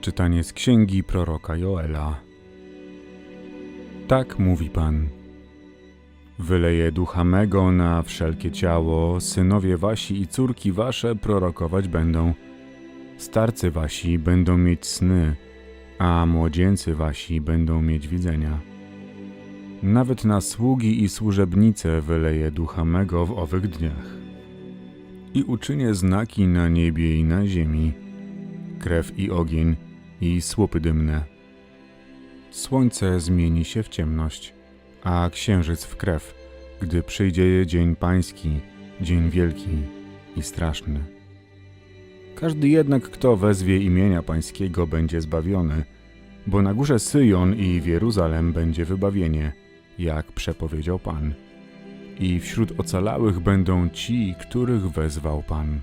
Czytanie z księgi proroka Joela. Tak mówi Pan. Wyleję ducha mego na wszelkie ciało, synowie wasi i córki wasze prorokować będą. Starcy wasi będą mieć sny, a młodzieńcy wasi będą mieć widzenia. Nawet na sługi i służebnice wyleję ducha mego w owych dniach. I uczynię znaki na niebie i na ziemi, krew i ogień i słupy dymne. Słońce zmieni się w ciemność, a księżyc w krew, gdy przyjdzie dzień pański, dzień wielki i straszny. Każdy jednak, kto wezwie imienia pańskiego, będzie zbawiony, bo na górze Syjon i w Jeruzalem będzie wybawienie, jak przepowiedział Pan. I wśród ocalałych będą ci, których wezwał Pan.